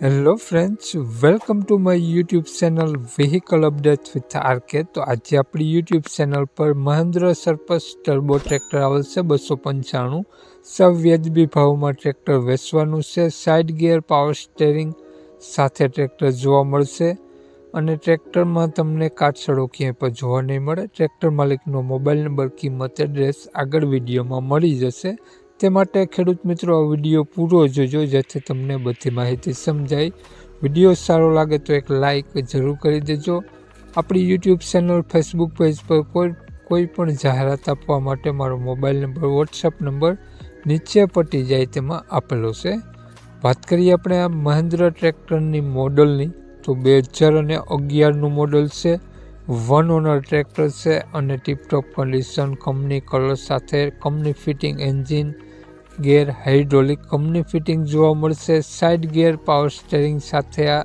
Hello friends welcome to my YouTube channel vehicle update with RK તો આજે આપણી YouTube channel પર Mahendra સરપસ turbo tractor આવેલ છે બસો પંચાણું. સવ્યાજબી ભાવમાં ટ્રેક્ટર વેચવાનું છે. સાઇડ ગિયર પાવર સ્ટેરિંગ સાથે ટ્રેક્ટર જોવા મળશે. અને ટ્રેક્ટરમાં તમને કાટસડો ક્યાંય પણ જોવા નહીં મળે. ટ્રેક્ટર માલિકનો મોબાઈલ નંબર કિંમત એડ્રેસ આગળ વિડીયોમાં મળી જશે. તે માટે ખેડૂત મિત્રો, આ વીડિયો પૂરો જોજો, જેથી તમને બધી માહિતી સમજાય. વીડિયો સારો લાગે તો એક લાઇક જરૂર કરી દેજો. આપણી યુટ્યુબ ચેનલ, ફેસબુક પેજ પર કોઈ કોઈ પણ જાહેરાત આપવા માટે મારો મોબાઈલ નંબર વોટ્સઅપ નંબર નીચે પટી જાય તેમાં આપેલો છે. વાત કરીએ આપણે આ મહેન્દ્ર ટ્રેક્ટરની મોડલની. તો બે હજાર અને અગિયારનું મોડલ છે. વન ઓનર ટ્રેક્ટર છે અને ટીપટોપ કન્ડિશન કંપની કલર સાથે company fitting engine gear hydraulic કમની fitting જોવા મળશે. સાઇડ ગિયર પાવર સ્ટેરિંગ સાથે આ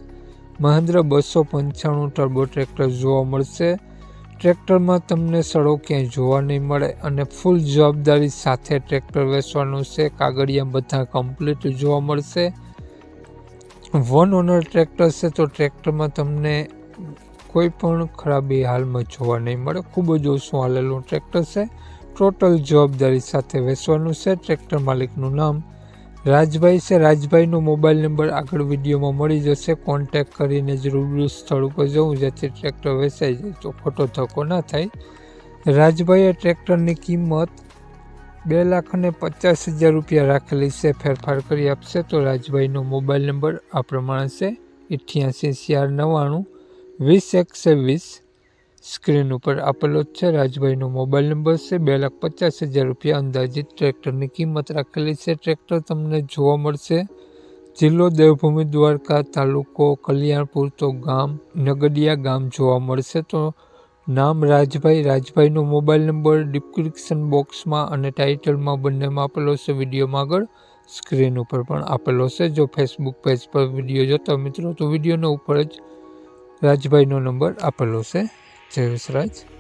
મહેન્દ્ર બસો પંચાણું ટર્બો ટ્રેક્ટર જોવા મળશે. ટ્રેક્ટરમાં તમને સડો ક્યાંય જોવા નહીં મળે અને ફૂલ જવાબદારી સાથે ટ્રેક્ટર વેચવાનું છે. કાગળિયા બધા કમ્પ્લીટ જોવા મળશે. વન ઓનર ટ્રેક્ટર છે તો ટ્રેક્ટરમાં તમને કોઈ પણ ખરાબી હાલમાં જોવા નહીં મળે. ખૂબ જ ઓછું હાલેલું ટ્રેક્ટર છે. ટોટલ જવાબદારી સાથે વેચવાનું છે. ટ્રેક્ટર માલિકનું નામ રાજભાઈ છે. રાજભાઈનો મોબાઈલ નંબર આગળ વિડીયોમાં મળી જશે. કોન્ટેક કરીને જ સ્થળ ઉપર જવું, જેથી ટ્રેક્ટર વેચાઈ જાય. તો ખોટો ધક્કો ના થાય, રાજભાઈએ ટ્રેક્ટરની કિંમત બે લાખ અને પચાસ હજાર રૂપિયા રાખેલી છે. ફેરફાર કરી આપશે તો રાજભાઈનો મોબાઈલ નંબર આ પ્રમાણે છે. અઠ્યાસી ચાર નવ્વાણું, વીસ એકસો વીસ સ્ક્રીન ઉપર આપેલો જ છે, રાજભાઈનો મોબાઈલ નંબર છે, બે લાખ પચાસ હજાર રૂપિયા અંદાજિત ટ્રેક્ટરની કિંમત રાખેલી છે. ટ્રેક્ટર તમને જોવા મળશે. જિલ્લો દેવભૂમિ દ્વારકા તાલુકો કલ્યાણપુર તો ગામ, નગડિયા ગામ જોવા મળશે. તો નામ રાજભાઈ, રાજભાઈનો મોબાઈલ નંબર ડિસ્ક્રિપ્શન બોક્સમાં અને ટાઇટલમાં બંનેમાં આપેલો છે. વિડીયોમાં આગળ સ્ક્રીન ઉપર પણ આપેલો છે. જો ફેસબુક પેજ પર વીડિયો જોતા મિત્રો, તો વિડીયોનો ઉપર જ રાજભાઈનો નંબર આપેલો છે. જય વિસરાજ